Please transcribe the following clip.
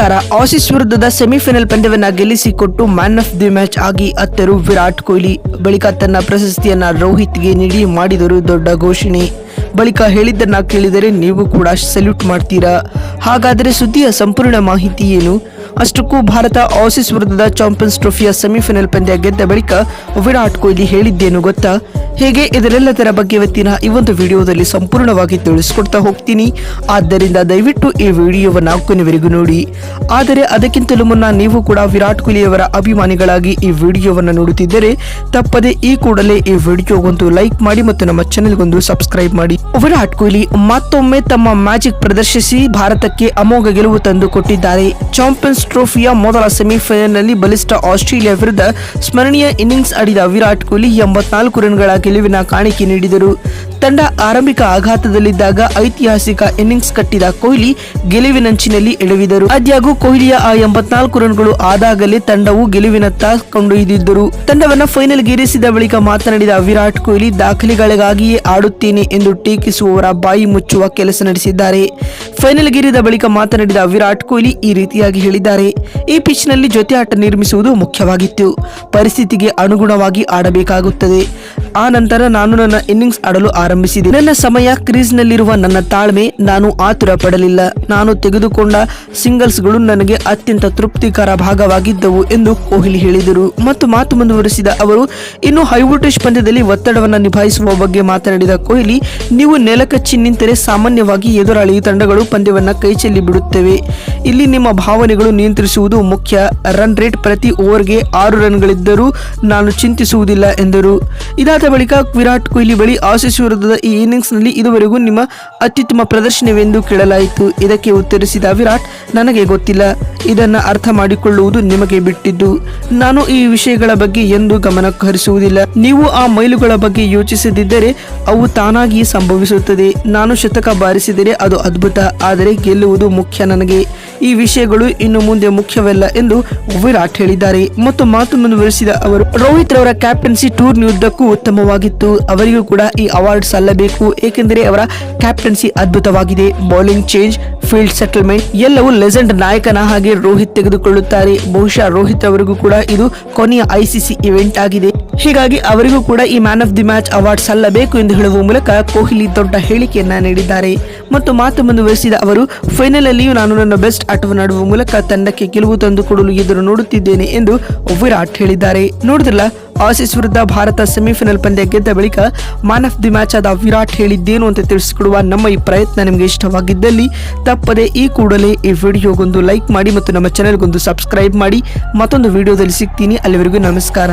ನಮಸ್ಕಾರ ಆಸೀಸ್ ವಿರುದ್ಧದ ಸೆಮಿಫೈನಲ್ ಪಂದ್ಯವನ್ನ ಗೆಲ್ಲಿಸಿಕೊಟ್ಟು ಮ್ಯಾನ್ ಆಫ್ ದಿ ಮ್ಯಾಚ್ ಆಗಿ ಅತ್ತರು ವಿರಾಟ್ ಕೊಹ್ಲಿ. ಬಳಿಕ ತನ್ನ ಪ್ರಶಸ್ತಿಯನ್ನ ರೋಹಿತ್ಗೆ ನೀಡಿ ಮಾಡಿದರು ದೊಡ್ಡ ಘೋಷಣೆ. ಬಳಿಕ ಹೇಳಿದ್ದನ್ನ ಕೇಳಿದರೆ ನೀವು ಕೂಡ ಸಲ್ಯೂಟ್ ಮಾಡ್ತೀರಾ? ಹಾಗಾದರೆ ಸುದ್ದಿಯ ಸಂಪೂರ್ಣ ಮಾಹಿತಿ ಏನು? ಅಷ್ಟಕ್ಕೂ ಭಾರತ ಆಸಿಸ್ ವಿರುದ್ಧದ ಚಾಂಪಿಯನ್ಸ್ ಟ್ರೋಫಿಯ ಸೆಮಿಫೈನಲ್ ಪಂದ್ಯ ಗೆದ್ದ ಬಳಿಕ ವಿರಾಟ್ ಕೊಹ್ಲಿ ಹೇಳಿದ್ದೇನು ಗೊತ್ತಾ? ಹೇಗೆ? ಇದರೆಲ್ಲದರ ಬಗ್ಗೆ ಇವತ್ತಿನ ಈ ಒಂದು ವಿಡಿಯೋದಲ್ಲಿ ಸಂಪೂರ್ಣವಾಗಿ ತಿಳಿಸಿಕೊಡ್ತಾ ಹೋಗ್ತೀನಿ. ಆದ್ದರಿಂದ ದಯವಿಟ್ಟು ಈ ವಿಡಿಯೋವನ್ನು ಕೊನೆವರೆಗೂ ನೋಡಿ. ಆದರೆ ಅದಕ್ಕಿಂತಲೂ ಮುನ್ನ ನೀವು ಕೂಡ ವಿರಾಟ್ ಕೊಹ್ಲಿಯವರ ಅಭಿಮಾನಿಗಳಾಗಿ ಈ ವಿಡಿಯೋವನ್ನು ನೋಡುತ್ತಿದ್ದರೆ ತಪ್ಪದೆ ಈ ಕೂಡಲೇ ಈ ವಿಡಿಯೋಗೊಂದು ಲೈಕ್ ಮಾಡಿ ಮತ್ತು ನಮ್ಮ ಚಾನೆಲ್ಗೊಂದು ಸಬ್ಸ್ಕ್ರೈಬ್ ಮಾಡಿ. ವಿರಾಟ್ ಕೊಹ್ಲಿ ಮತ್ತೊಮ್ಮೆ ತಮ್ಮ ಮ್ಯಾಜಿಕ್ ಪ್ರದರ್ಶಿಸಿ ಭಾರತಕ್ಕೆ ಅಮೋಘ ಗೆಲುವು ತಂದು ಕೊಟ್ಟಿದ್ದಾರೆ ಚಾಂಪಿಯನ್ಸ್ ಟ್ರೋಫಿಯ ಮೊದಲ ಸೆಮಿಫೈನಲ್ನಲ್ಲಿ ಬಲಿಷ್ಠ ಆಸ್ಟ್ರೇಲಿಯಾ ವಿರುದ್ಧ ಸ್ಮರಣೀಯ ಇನ್ನಿಂಗ್ಸ್ ಆಡಿದ ವಿರಾಟ್ ಕೊಹ್ಲಿ ಎಂಬತ್ನಾಲ್ಕು ರನ್ಗಳ ಗೆಲುವಿನ ಕಾಣಿಕೆ ನೀಡಿದರು. ತಂಡ ಆರಂಭಿಕ ಆಘಾತದಲ್ಲಿದ್ದಾಗ ಐತಿಹಾಸಿಕ ಇನ್ನಿಂಗ್ಸ್ ಕಟ್ಟಿದ ಕೊಹ್ಲಿ ಗೆಲುವಿನಂಚಿನಲ್ಲಿ ಎಡವಿದರು. ಆದ್ಯಾಗೂ ಕೊಹ್ಲಿಯ ಆ ಎಂಬತ್ನಾಲ್ಕು ರನ್ಗಳು ಆದಾಗಲೇ ತಂಡವು ಗೆಲುವಿನತ್ತ ಕೊಂಡೊಯ್ದಿದ್ದರು ತಂಡವನ್ನು ಫೈನಲ್ ಗೇರಿಸಿದ ಬಳಿಕ ಮಾತನಾಡಿದ ವಿರಾಟ್ ಕೊಹ್ಲಿ, ದಾಖಲೆಗಳಿಗಾಗಿಯೇ ಆಡುತ್ತೇನೆ ಎಂದು ಟೀಕಿಸುವವರ ಬಾಯಿ ಮುಚ್ಚುವ ಕೆಲಸ ನಡೆಸಿದ್ದಾರೆ. ಫೈನಲ್ ಗೆರಿದ ಬಳಿಕ ಮಾತನಾಡಿದ ವಿರಾಟ್ ಕೊಹ್ಲಿ ಈ ರೀತಿಯಾಗಿ ಹೇಳಿದ್ದಾರೆ, ಈ ಪಿಚ್ನಲ್ಲಿ ಜೊತೆ ಆಟ ನಿರ್ಮಿಸುವುದು ಮುಖ್ಯವಾಗಿತ್ತು. ಪರಿಸ್ಥಿತಿಗೆ ಅನುಗುಣವಾಗಿ ಆಡಬೇಕಾಗುತ್ತದೆ. ಆ ನಂತರ ನಾನು ನನ್ನ ಇನ್ನಿಂಗ್ಸ್ ಆಡಲು ಆರಂಭಿಸಿದೆ. ನನ್ನ ಸಮಯ ಕ್ರೀಸ್ನಲ್ಲಿರುವ ನನ್ನ ತಾಳ್ಮೆ ನಾನು ಆತುರ ಪಡಲಿಲ್ಲ ನಾನು ತೆಗೆದುಕೊಂಡ ಸಿಂಗಲ್ಸ್ಗಳು ನನಗೆ ಅತ್ಯಂತ ತೃಪ್ತಿಕರ ಭಾಗವಾಗಿದ್ದವು ಎಂದು ಕೊಹ್ಲಿ ಹೇಳಿದರು. ಮತ್ತು ಮಾತು ಮುಂದುವರಿಸಿದ ಅವರು, ಇನ್ನು ಹೈವೋಲ್ಟೇಜ್ ಪಂದ್ಯದಲ್ಲಿ ಒತ್ತಡವನ್ನು ನಿಭಾಯಿಸುವ ಬಗ್ಗೆ ಮಾತನಾಡಿದ ಕೊಹ್ಲಿ, ನೀವು ನೆಲಕಚ್ಚಿ ನಿಂತರೆ ಸಾಮಾನ್ಯವಾಗಿ ಎದುರಾಳಿ ತಂಡಗಳು ಪಂದ್ಯವನ್ನು ಕೈಚೆಲ್ಲಿ ಬಿಡುತ್ತವೆ. ಇಲ್ಲಿ ನಿಮ್ಮ ಭಾವನೆಗಳು ನಿಯಂತ್ರಿಸುವುದು ಮುಖ್ಯ. ರನ್ ರೇಟ್ ಪ್ರತಿ ಓವರ್ಗೆ ಆರು ರನ್ಗಳಿದ್ದರೂ ನಾನು ಚಿಂತಿಸುವುದಿಲ್ಲ ಎಂದರು. ಇದಾದ ಬಳಿಕ ವಿರಾಟ್ ಕೊಹ್ಲಿ ಬಳಿ ಆಸೀಸ್ ವಿರುದ್ಧದ ಈ ಇನ್ನಿಂಗ್ಸ್ನಲ್ಲಿ ಇದುವರೆಗೂ ನಿಮ್ಮ ಅತ್ಯುತ್ತಮ ಪ್ರದರ್ಶನವೆಂದು ಕೇಳಲಾಯಿತು. ಇದಕ್ಕೆ ಉತ್ತರಿಸಿದ ವಿರಾಟ್, ನನಗೆ ಗೊತ್ತಿಲ್ಲ. ಇದನ್ನ ಅರ್ಥ ಮಾಡಿಕೊಳ್ಳುವುದು ನಿಮಗೆ ಬಿಟ್ಟಿದ್ದು. ನಾನು ಈ ವಿಷಯಗಳ ಬಗ್ಗೆ ಎಂದು ಗಮನ ಹರಿಸುವುದಿಲ್ಲ ನೀವು ಆ ಮೈಲುಗಳ ಬಗ್ಗೆ ಯೋಚಿಸದಿದ್ದರೆ ಅವು ತಾನಾಗಿಯೇ ಸಂಭವಿಸುತ್ತದೆ. ನಾನು ಶತಕ ಬಾರಿಸಿದರೆ ಅದು ಅದ್ಭುತ. ಆದರೆ ಗೆಲ್ಲುವುದು ಮುಖ್ಯ ನನಗೆ. ಈ ವಿಷಯಗಳು ಇನ್ನು ಮುಂದೆ ಮುಖ್ಯವಲ್ಲ ಎಂದು ವಿರಾಟ್ ಹೇಳಿದ್ದಾರೆ. ಮತ್ತು ಮಾತು ಮುಂದುವರಿಸಿದ ಅವರು, ರೋಹಿತ್ ರವರ ಕ್ಯಾಪ್ಟನ್ಸಿ ಟೂರ್ನಿ ಉದ್ದಕ್ಕೂ ಉತ್ತಮವಾಗಿತ್ತು. ಅವರಿಗೂ ಕೂಡ ಈ ಅವಾರ್ಡ್ ಸಲ್ಲಬೇಕು ಏಕೆಂದರೆ ಅವರ ಕ್ಯಾಪ್ಟನ್ಸಿ ಅದ್ಭುತವಾಗಿದೆ. ಬೌಲಿಂಗ್ ಚೇಂಜ್, ಫೀಲ್ಡ್ ಸೆಟಲ್ಮೆಂಟ್ ಎಲ್ಲವೂ ಲೆಜೆಂಡ್ ನಾಯಕನ ಹಾಗೆ ರೋಹಿತ್ ತೆಗೆದುಕೊಳ್ಳುತ್ತಾರೆ. ಬಹುಶಃ ರೋಹಿತ್ ಅವರಿಗೂ ಕೂಡ ಇದು ಕೊನೆಯ ಐಸಿಸಿ ಇವೆಂಟ್ ಆಗಿದೆ. ಹೀಗಾಗಿ ಅವರಿಗೂ ಕೂಡ ಈ man of the match award ಸಲ್ಲಬೇಕು ಎಂದು ಹೇಳುವ ಮೂಲಕ ಕೊಹ್ಲಿ ದೊಡ್ಡ ಹೇಳಿಕೆಯನ್ನ ನೀಡಿದ್ದಾರೆ. ಮತ್ತು ಮಾತು ಮುಂದುವರಿಸಿದ ಅವರು ಫೈನಲ್ ಅಲ್ಲಿಯೂ ನಾನು ನನ್ನ ಬೆಸ್ಟ್ ಆಟವನ್ನು ಆಡುವ ಮೂಲಕ ತಂಡಕ್ಕೆ ಗೆಲುವು ತಂದುಕೊಡಲು ಎದುರು ನೋಡುತ್ತಿದ್ದೇನೆ ಎಂದು ವಿರಾಟ್ ಹೇಳಿದ್ದಾರೆ. ನೋಡಿದ್ರಲ್ಲ, ಆಸೀಸ್ ವಿರುದ್ಧ ಭಾರತ ಸೆಮಿಫೈನಲ್ ಪಂದ್ಯ ಗೆದ್ದ ಬಳಿಕ ಮ್ಯಾನ್ ಆಫ್ ದಿ ಮ್ಯಾಚ್ ಆದ ವಿರಾಟ್ ಹೇಳಿದ್ದೇನು ಅಂತ ತಿಳಿಸಿಕೊಡುವ ನಮ್ಮ ಈ ಪ್ರಯತ್ನ ನಿಮಗೆ ಇಷ್ಟವಾಗಿದ್ದಲ್ಲಿ ತಪ್ಪದೆ ಈ ಕೂಡಲೇ ಈ ವಿಡಿಯೋಗೊಂದು ಲೈಕ್ ಮಾಡಿ ಮತ್ತು ನಮ್ಮ ಚಾನೆಲ್ಗೊಂದು ಸಬ್ಸ್ಕ್ರೈಬ್ ಮಾಡಿ. ಮತ್ತೊಂದು ವಿಡಿಯೋದಲ್ಲಿ ಸಿಗ್ತೀನಿ. ಅಲ್ಲಿವರೆಗೂ ನಮಸ್ಕಾರ.